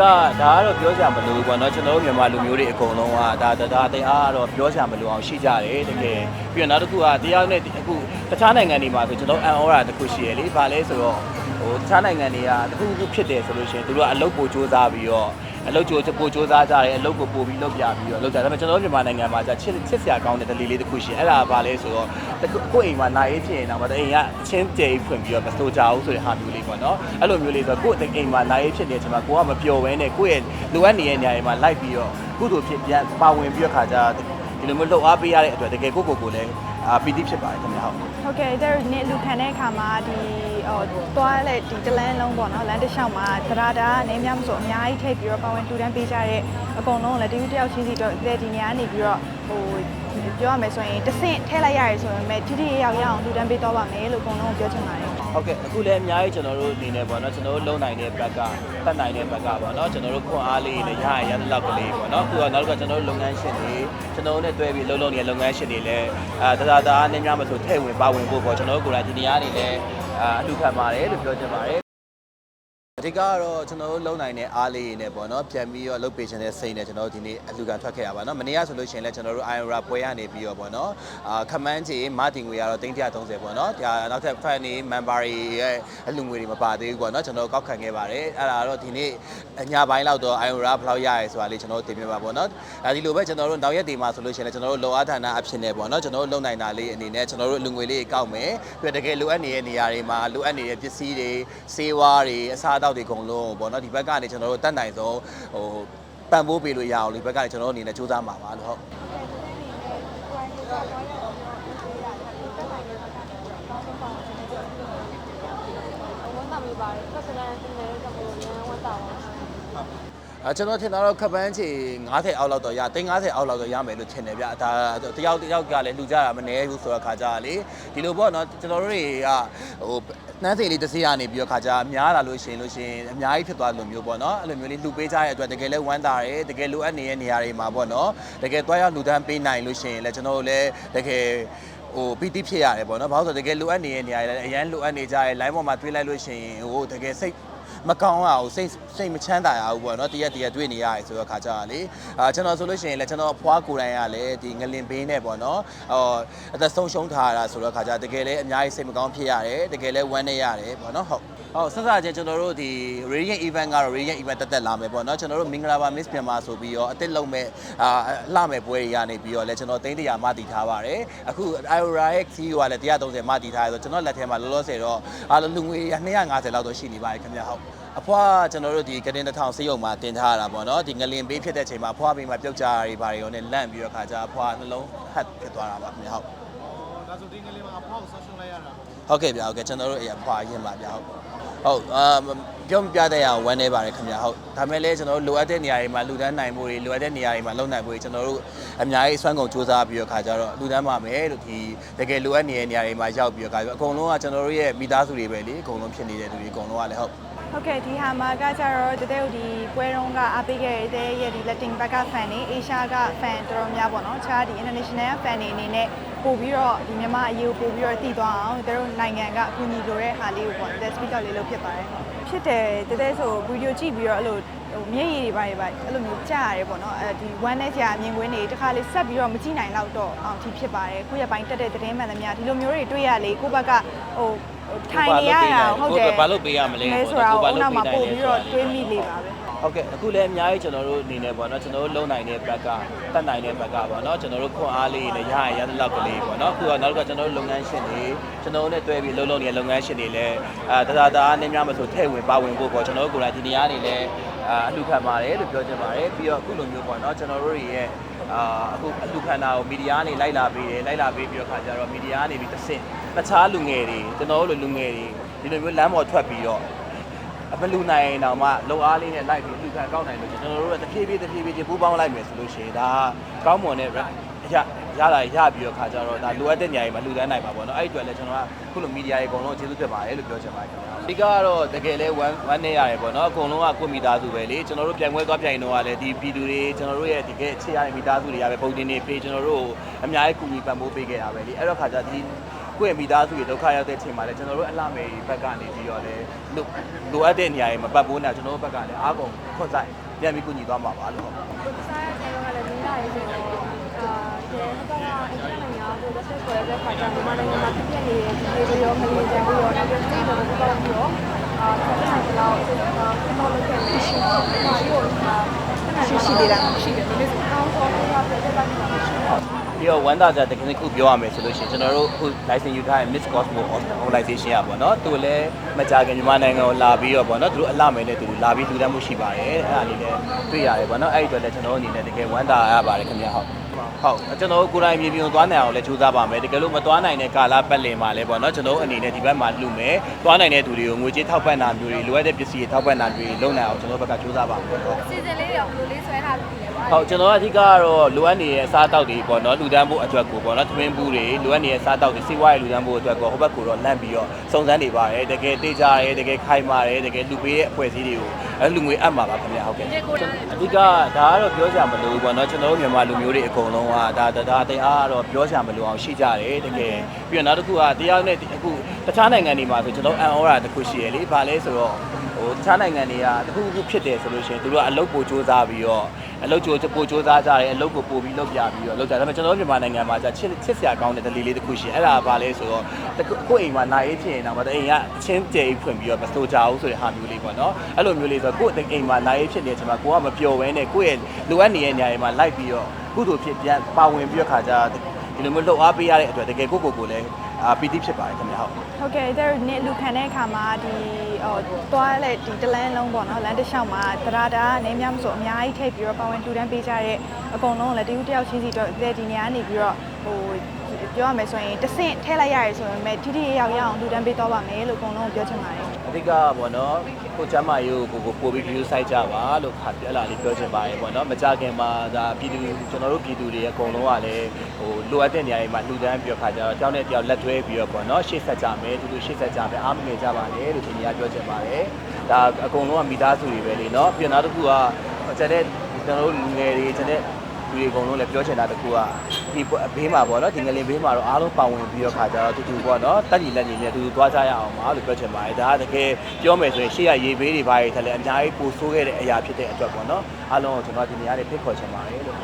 ကဒါကတော့ပြောစရာမလိုဘူးပေါ့နော်ကျွန်တော်တို့မြန်မာလူမျိုးတွေအကုန်လုံးကဒါဒါဒါတရားကတော့ပြောစရာမလိုအောင်ရှိကြတယ်တကယ်ပြီးတော့နောက်တစ်ခုကတရားနဲ့အခုတခြားနိုင်ငံတွေမှာဆိုကျွန်တော်အန်အော်ရာတစ်ခုရှိရလေဘာလဲဆိုတော့ ဟိုတခြားနိုင်ငံတွေကတစ်ခုခုဖြစ်တယ်ဆိုလို့ရှိရင်သူတို့ကအလုပ်ပိုစူးစမ်းပြီးတော့အလုပ်ကြိုပိုစူးစမ်းကြတယ်အလုပ်ကိုပို့ပြီးလုပ်ပြပြီးတော့လုပ်ကြတယ်ဒါပေမဲ့ကျွန်တော်တို့မြန်မာနိုင်ငံမှာじゃချစ်ချစ်စရာကောင်းတဲ့ဒလီလေးတစ်ခုရှိအဲ့ဒါကဘာလဲဆိုတော့ကိုယ့်အိမ်မှာနိုင်ရေးဖြစ်ရင်တော့မအိမ်ကအချင်းကျဲဖွင့်ပြီးတော့မစိုးကြဘူးဆိုတဲ့ဟာမျိုးလေးပေါ့နော်အဲ့လိုမျိုးလေးဆိုတော့ကိုယ့်အိမ်မှာနိုင်ရေးဖြစ်နေတဲ့အချိန်မှာကိုကမပျော်ဘဲနဲ့ကိုယ့်ရဲ့လိုအပ်နေတဲ့နေရာတွေမှာလိုက်ပြီးတော့ကုသိုလ်ဖြစ်ပြန်ပါဝင်ပြီးတော့ခါကြဒီလိုမျိုးလှုပ်အားပေးရတဲ့အတွက်တကယ်ကိုယ့်ကိုယ်ကိုလည်း အာပီတိဖြစ်ပါတယ်ခင်ဗျာဟုတ်ဟုတ်ကဲ့ဒါနေလူခံတဲ့အခါမှာဒီဟိုသွားလဲဒီတလန်းလုံးပေါ့နော်လမ်းတစ်လျှောက်မှာသရတာနေများမဆိုအများကြီးထိပ်ပြီးတော့ပါဝင်တူတန်းပေးကြတဲ့အကုန်လုံးလည်းဒီတယောက်ချင်းစီတော့ဒီနေရာနေပြီးတော့ဟိုပြောရမယ်ဆိုရင်တဆင့်ထဲလိုက်ရတယ်ဆိုပေမဲ့ထိထိရောက်ရအောင်တူတန်းပေးတော့ပါမယ်လို့အကုန်လုံးပြောချင်ပါတယ် ဟုတ်ကဲ့အခုလည်းအများကြီးကျွန်တော်တို့အနေနဲ့ပေါ့နော်ကျွန်တော်တို့လုံနိုင်တဲ့ဘက်ကတတ်နိုင်တဲ့ဘက်ကပေါ့နော်ကျွန်တော်တို့ခွန်အားလေးနဲ့ရရရတဲ့လောက်ကလေးပေါ့နော်အခုကနောက်တစ်ခါကျွန်တော်တို့လုပ်ငန်းရှင်တွေကျွန်တော်တို့နဲ့တွဲပြီးလုံလုံနေတဲ့လုပ်ငန်းရှင်တွေလည်းအာတဒါတာနဲ့များမဆိုထည့်ဝင်ပါဝင်ဖို့ပေါ့ကျွန်တော်တို့ကိုယ်တိုင်ဒီနေရာနေလည်းအာအလှခံပါတယ်လို့ပြောချင်ပါတယ် အဓိကကတော့ကျွန်တော်တို့လုံနိုင်တဲ့အားလေးတွေနဲ့ပေါ့နော်ပြန်ပြီးတော့လုပ်ပေးခြင်းတဲ့စိတ်နဲ့ကျွန်တော်တို့ဒီနေ့အလူခံထွက်ခဲ့ရပါတော့မနေ့ကဆိုလို့ရှိရင်လည်းကျွန်တော်တို့ IORA ပွဲရနေပြီးတော့ပေါ့နော်အာခမန်းကြီးမာတင်ငွေကတော့330ပေါ့နော်ဒါနောက်ထပ် fan တွေ member တွေရဲ့အလူငွေတွေမပါသေးဘူးပေါ့နော်ကျွန်တော်ကောက်ခံခဲ့ပါတယ်အဲ့ဒါတော့ဒီနေ့ညပိုင်းလောက်တော့ IORA ဘယ်လောက်ရရဲဆိုတာလေးကျွန်တော်တို့တင်ပြပါပေါ့နော်အဲဒီလိုပဲကျွန်တော်တို့နောက်ရက်ဒီမှာဆိုလို့ရှိရင်လည်းကျွန်တော်တို့လောအားဌာနအဖြစ်နဲ့ပေါ့နော်ကျွန်တော်တို့လုံနိုင်တာလေးအနေနဲ့ကျွန်တော်တို့အလူငွေလေးကောက်မယ်ပြီးတော့တကယ်လိုအပ်နေတဲ့နေရာတွေမှာလိုအပ်နေတဲ့ပစ္စည်းတွေစေဝါးတွေအစားအသောက်တွေအကုန်လုံးပေါ့နော်ဒီဘက်ကနေကျွန်တော်တို့တတ်နိုင်ဆုံးဟိုပံ့ပိုးပေးလို့ရအောင်ဒီဘက်ကနေကျွန်တော်တို့အနေနဲ့စူးစမ်းပါပါလို့ဟုတ်ဝန်တာမိပါတယ် personal တင်တဲ့ကြောင့်လည်းဝန်တာပါ အဲကျွန်တော်ထင်တာတော့ခပန်းချေ90အောက်လောက်တော့ရ350အောက်လောက်တော့ရမယ်လို့ထင်တယ်ဗျဒါတယောက်တယောက်ကလည်းလူကြတာမနေဘူးဆိုတော့ခါကြတာလေဒီလိုပေါ့နော်ကျွန်တော်တို့တွေကဟိုနှမ်းစိန်လေးတစ်စီးရနေပြီးတော့ခါကြများလာလို့ရှိရင်လို့ရှိရင်အများကြီးဖြစ်သွားလို့မျိုးပေါ့နော်အဲ့လိုမျိုးလေးလှူပေးကြတဲ့အတွက်တကယ်လဲဝမ်းသာတယ်တကယ်လိုအပ်နေတဲ့နေရာတွေမှာပေါ့နော်တကယ်တွားရောက်လှူဒန်းပေးနိုင်လို့ရှိရင်လည်းကျွန်တော်တို့လည်းတကယ်ဟိုပီတိဖြစ်ရတယ်ပေါ့နော်ဘာလို့ဆိုတကယ်လိုအပ်နေတဲ့နေရာတွေလည်းအရန်လိုအပ်နေကြရဲ့ line ပေါ်မှာတွေးလိုက်လို့ရှိရင်ဟိုတကယ်စိတ် မကောင်းရအောင်စိတ်စိတ်မချမ်းသာရဘူးပေါ့နော်တရက်တရက်တွေ့နေရတယ်ဆိုတော့ခါကြတာလေအာကျွန်တော်ဆိုလို့ရှိရင်လည်းကျွန်တော်အဖွားကိုယ်တိုင်ရလည်းဒီငလင်ဘေးနဲ့ပေါ့နော်ဟောအသက်ဆုံးရှုံးထားရတာဆိုတော့ခါကြတကယ်လည်းအများကြီးစိတ်မကောင်းဖြစ်ရတယ်တကယ်လည်းဝမ်းနည်းရတယ်ပေါ့နော်ဟုတ်ဟုတ်ဆက်စားချင်းကျွန်တော်တို့ဒီ Radiant event ကတော့ Radiant event တက်တက်လာမယ်ပေါ့နော်ကျွန်တော်တို့မင်္ဂလာပါ Miss မြန်မာဆိုပြီးတော့အစ်စ်လုံးမဲ့အာလှမဲ့ပွဲတွေရနေပြီးတော့လည်းကျွန်တော်သိန်းတရာမတည်ထားပါတယ်အခု IORA X ကလည်း130မတည်ထားရဆိုကျွန်တော်လက်ထဲမှာလောလောဆယ်တော့အားလုံးလူငွေ250လောက်တော့ရှိနေပါတယ်ခင်ဗျဟုတ် အဖွားကျွန်တော်တို့ဒီကတင်တစ်ထောင်စေးရုံမှာတင်ထားရတာပေါ့နော်ဒီငလင်ပေးဖြစ်တဲ့အချိန်မှာအဖွားပေးမှာပြုတ်ကြရတွေဘာတွေရောနဲ့လန့်ပြီးတော့ခါကြအဖွားနှလုံးဟတ်ဖြစ်သွားတာပါခင်ဗျဟုတ်ဒါဆိုဒီငလေးမှာအဖောက်ဆော့ရှုံးလိုက်ရတာဟုတ်ကဲ့ဗျဟုတ်ကဲ့ကျွန်တော်တို့အဖွားရင်ပါဗျဟုတ်ဟုတ်အာပြောမပြတဲ့အောင်ဝမ်းနေပါတယ်ခင်ဗျဟုတ်ဒါမဲ့လည်းကျွန်တော်တို့လိုအပ်တဲ့နေရာတွေမှာလူတန်းနိုင်မှုတွေလိုအပ်တဲ့နေရာတွေမှာလုံနိုင်မှုတွေကျွန်တော်တို့အများကြီးစွမ်းကုန်စူးစမ်းပြီးတော့ခါကြတော့လူတန်းပါမယ်လို့ဒီတကယ်လိုအပ်နေတဲ့နေရာတွေမှာရောက်ပြီးတော့ခါကြအကုန်လုံးကကျွန်တော်တို့ရဲ့မိသားစုတွေပဲလေအကုန်လုံးဖြစ်နေတဲ့လူတွေအကုန်လုံးကလည်းဟုတ် ဟုတ်ကဲ့ဒီဟာမှာကကြတော့တတဲ့ဒီပွဲတုံးကအားပေးခဲ့တဲ့ရဲ့ဒီ Latin ဘက်က fan တွေ Asia က fan တော်တော်များပေါ့နော်ခြားဒီ international fan တွေအနေနဲ့ပို့ပြီးတော့ဒီမြန်မာအရေးကိုပို့ပြီးတော့တည်သွားအောင်တို့နိုင်ငံကအကူအညီလိုတဲ့ဟာလေးကိုပေါ့ test speaker လေးလုပ်ဖြစ်ပါတယ်ဖြစ်တယ်တတဲ့ဆိုဗီဒီယိုကြည့်ပြီးတော့အဲ့လို ဟိုမျက်ရည်တွေပါတွေပါအဲ့လိုမျိုးကြားရတယ်ပေါ့နော်အဲဒီ one နဲ့ကြာမြင်ကွင်းတွေတစ်ခါလေးဆက်ပြီးတော့မကြည့်နိုင်တော့တော့အောင်ဒီဖြစ်ပါတယ်ခုရပိုင်းတက်တဲ့သတင်းမှန်သမျှဒီလိုမျိုးတွေတွေ့ရလေကိုယ့်ဘက်ကဟိုထိုင်နေရတာဟုတ်တယ်ဘာလို့ပေးရမလဲလဲဆိုတာကိုနောက်မှာပို့ပြီးတော့တွေးမိလေပါပဲ ဟုတ်ကဲ့အခုလည်းအများကြီးကျွန်တော်တို့အနေနဲ့ပေါ့နော်ကျွန်တော်တို့လုံနိုင်တဲ့ဘက်ကတတ်နိုင်တဲ့ဘက်ကပေါ့နော်ကျွန်တော်တို့ခွန်အားလေးနဲ့ရရရတဲ့လောက်ကလေးပေါ့နော်အခုကနောက်တစ်ခါကျွန်တော်တို့လုပ်ငန်းရှင်တွေကျွန်တော်တို့နဲ့တွဲပြီးလုံလုံနေတဲ့လုပ်ငန်းရှင်တွေလည်းအာတဒါတာနဲ့များမဆိုထည့်ဝင်ပါဝင်ဖို့ပေါ့ကျွန်တော်တို့ကိုယ်တိုင်ဒီနေရာနေလည်းအာအလှခံပါတယ်လို့ပြောချင်ပါတယ်ပြီးတော့အခုလိုမျိုးပေါ့နော်ကျွန်တော်တို့တွေရဲ့အာအခုအလှခံတာကိုမီဒီယာကနေလိုက်လာပေးတယ်လိုက်လာပေးပြီးတော့ခါကြတော့မီဒီယာကနေပြီးတစ်ဆင့်တခြားလူငယ်တွေကျွန်တော်တို့လိုလူငယ်တွေဒီလိုမျိုးလမ်းပေါ်ထွက်ပြီးတော့ အမလူနိုင်ရင်တော့မှလုံအားလေးနဲ့လိုက်ပြီးလူခံကောက်နိုင်လို့ကျွန်တော်တို့ကတဖြည်းဖြည်းတဖြည်းဖြည်းချင်းပူးပေါင်းလိုက်မယ်ဆိုလို့ရှိရင်ဒါကောင်းမွန်တဲ့ရရရလာရပြီးတော့ခါကြတော့ဒါလိုအပ်တဲ့နေရာတွေမှာလူတန်းနိုင်ပါပေါ့နော်အဲ့ဒီအတွက်လည်းကျွန်တော်ကခုလိုမီဒီယာတွေအကုန်လုံးကျေးဇူးတင်ပါတယ်လို့ပြောချင်ပါတယ်ခင်ဗျာဒီကတော့တကယ်လဲ1 1နဲ့ရတယ်ပေါ့နော်အကုန်လုံးကကိုမီသားစုပဲလေကျွန်တော်တို့ပြန်ပွဲသွားပြိုင်တော့ကလည်းဒီဗီဒီယိုတွေကျွန်တော်တို့ရဲ့တကယ်အခြေရတဲ့မီသားစုတွေရပဲပုံတင်နေပေးကျွန်တော်တို့အများကြီးကူညီပံ့ပိုးပေးခဲ့တာပဲလေအဲ့တော့ခါကြဒီ ကိုယ့်ရဲ့မိသားစုတွေဒုက္ခရောက်တဲ့အချိန်မှာလည်းကျွန်တော်တို့အလှမယ်ဘက်ကနေပြီးတော့လည်းလိုလိုအပ်တဲ့နေရာတွေမပတ်ဖို့နဲ့ကျွန်တော်တို့ဘက်ကလည်းအားကုန်ခွန်ဆိုင်ပြန်ပြီးကူညီသွားမှာပါလို့ဟုတ်စားရတဲ့ကလည်းမင်းသားရေးဆိုတော့အာဒီကတော့အင်တာနက်ရောကိုတစ်ဆက်ဆွဲတဲ့ခါကျမြန်မာနိုင်ငံမှာဖြစ်နေတဲ့ဒီလိုရောမလေးတဲ့ရောနောက်ပြီးတော့ဒီလိုပေါ့ပြီးတော့အာဆက်ဆိုင်လောက်ဒီလိုလုပ်ခဲ့တဲ့ရှိရှိမာရီကိုအာရှိရှိလေးလားရှိတယ်ဒီလိုဆိုအောင်းဆောလို့ရတဲ့တက်တာမရှိဘူး ပြီးတော့ဝန်တာကြတကယ်ခုပြောရမယ်ဆိုလို့ရှိရင်ကျွန်တော်တို့အခု license ယူထားတဲ့ Miss Cosmo Organization อ่ะပေါ့เนาะသူလည်းမကြခင်မြန်မာနိုင်ငံကိုလာပြီးတော့ပေါ့เนาะသူတို့အလှမယ်နဲ့သူလာပြီးလူတန်းမှုရှိပါတယ်အဲ့ဒါလေးလည်းတွေ့ရတယ်ပေါ့เนาะအဲ့ဒီအတွက်လည်းကျွန်တော်တို့အနေနဲ့တကယ်ဝန်တာရပါတယ်ခင်ဗျာဟုတ်ဟုတ်ကျွန်တော်တို့ကိုယ်တိုင်မြေပြင်သွားနိုင်အောင်လည်းကြိုးစားပါမယ်တကယ်လို့မသွားနိုင်တဲ့ကာလပတ်လည်မှာလည်းပေါ့เนาะကျွန်တော်တို့အနေနဲ့ဒီဘက်မှာလူမယ်သွားနိုင်တဲ့သူတွေကိုငွေကြေးထောက်ပံ့တာမျိုးတွေလိုအပ်တဲ့ပစ္စည်းတွေထောက်ပံ့တာမျိုးတွေလုပ်နိုင်အောင်ကျွန်တော်တို့ဘက်ကကြိုးစားပါမယ်ဟုတ် စီစဉ်လေးရောဘယ်လိုလေးဆွဲထားပြီလဲပါ ဟုတ်ကျွန်တော်ကအဓိကကတော့လိုအပ်နေတဲ့အစားအသောက်တွေပေါ့နော်လူတန်းဖို့အတွက်ကိုပေါ့နော်သမင်းဘူးတွေလိုအပ်နေတဲ့အစားအသောက်တွေစီးပွားရေးလူတန်းဖို့အတွက်ကိုဟိုဘက်ကိုတော့လန့်ပြီးတော့စုံစမ်းနေပါတယ်တကယ်တေးကြရဲတကယ်ခိုင်မာတယ်တကယ်လူပေးတဲ့အဖွဲ့အစည်းတွေကိုအဲလူငွေအပ်မှာပါခင်ဗျာဟုတ်ကဲ့အဓိကဒါကတော့ပြောကြမလို့ပေါ့နော်ကျွန်တော်တို့မြန်မာလူမျိုးတွေအကုန်လုံးကဒါဒါတရားကတော့ပြောကြမလို့အောင်ရှိကြတယ်တကယ်ပြီးတော့နောက်တစ်ခုကတရားနဲ့အခုတခြားနိုင်ငံတွေမှာဆိုကျွန်တော်အန်အော်ရာတစ်ခုရှိရလေဘာလဲဆိုတော့ဟိုတခြားနိုင်ငံတွေကတစ်ခုခုဖြစ်တယ်ဆိုလို့ရှိရင်သူတို့ကအလုပ်ပိုစူးစမ်းပြီးတော့ အလုပ်ကြိုပိုစူးစမ်းကြတယ်အလုပ်ကိုပို့ပြီးလုပ်ပြပြီးတော့လုပ်ကြတယ်ဒါပေမဲ့ကျွန်တော်တို့မြန်မာနိုင်ငံမှာじゃချစ်ချစ်စရာကောင်းတဲ့ဒလီလေးတစ်ခုရှိအဲ့ဒါကဘာလဲဆိုတော့ကိုယ့်အိမ်မှာနိုင်ရေးဖြစ်ရင်တော့မတအိမ်ကအချင်းကျဲဖွင့်ပြီးတော့မစိုးကြဘူးဆိုတဲ့ဟာမျိုးလေးပေါ့နော်အဲ့လိုမျိုးလေးဆိုတော့ကိုယ့်အိမ်မှာနိုင်ရေးဖြစ်နေတဲ့အချိန်မှာကိုကမပျော်ဘဲနဲ့ကိုယ့်ရဲ့လိုအပ်နေတဲ့နေရာတွေမှာလိုက်ပြီးတော့ကုသိုလ်ဖြစ်ပြန်ပါဝင်ပြီးတော့ခါကြဒီလိုမျိုးလှုပ်အားပေးရတဲ့အတွက်တကယ်ကိုယ့်ကိုယ်ကိုလည်း အာပီတိဖြစ်ပါတယ်ခင်ဗျာဟုတ်ဟုတ်ကဲ့ဒါနဲ့လူခံတဲ့အခါမှာဒီဟိုသွားလဲဒီတလန်းလုံးပေါ့နော်လမ်းတစ်လျှောက်မှာတရာတာနေများမဆိုအများကြီးထိပ်ပြီးတော့ပါဝင်တူတန်းပေးကြတဲ့အကုန်လုံးလည်းတဦးတယောက်ချင်းစီတော့ဒီနေရာနေပြီးတော့ဟို ပြောရမယ်ဆိုရင်တဆင့်ထဲလိုက်ရတယ်ဆိုရင်မဲ့တိတိယောက်ရအောင်တူတန်းပေးတော့ပါမယ်လို့အကုန်လုံးပြောချင်ပါတယ်အဓိကပေါ့နော်ကိုကျမ်းမာရေးကိုကိုကိုပို့ပြီး view site ကြပါလို့ခါပြလာလေးပြောချင်ပါတယ်ပေါ့နော်မကြခင်မှာဒါပြည်သူကျွန်တော်တို့ပြည်သူတွေအကုန်လုံးကလည်းဟိုလိုအပ်တဲ့နေရာတွေမှာလှူဒန်းပြီးတော့ခါကြတော့တောင်းတဲ့တယောက်လက်တွဲပြီးတော့ပေါ့နော်ရှေ့ဆက်ကြမယ်သူတို့ရှေ့ဆက်ကြမယ်အားမငယ်ကြပါနဲ့လို့ဒီနေရာပြောချင်ပါတယ်ဒါအကုန်လုံးကမိသားစုတွေပဲလေနော်ပြီးတော့နောက်တစ်ခုကကျန်တဲ့ကျွန်တော်တို့လူငယ်တွေကျန်တဲ့ လူတွေအကုန်လုံးလည်းပြောချင်တာတစ်ခုကဒီဘေးမှာပေါ့နော်ဒီငလင်ဘေးမှာတော့အားလုံးပါဝင်ပြီးတော့ခါကြတော့တူတူပေါ့နော်တက်ညီလက်ညီနဲ့တူတူသွားကြရအောင်ပါလို့ပြောချင်ပါတယ်ဒါကတကယ်ပြောမယ်ဆိုရင်ရှေ့ရရေးဘေးတွေပါရထက်လည်းအများကြီးပိုဆိုးခဲ့တဲ့အရာဖြစ်တဲ့အတွက်ပေါ့နော်အားလုံးကိုကျွန်တော်ဒီနေရာလေးဖိတ်ခေါ်ချင်ပါတယ်လို့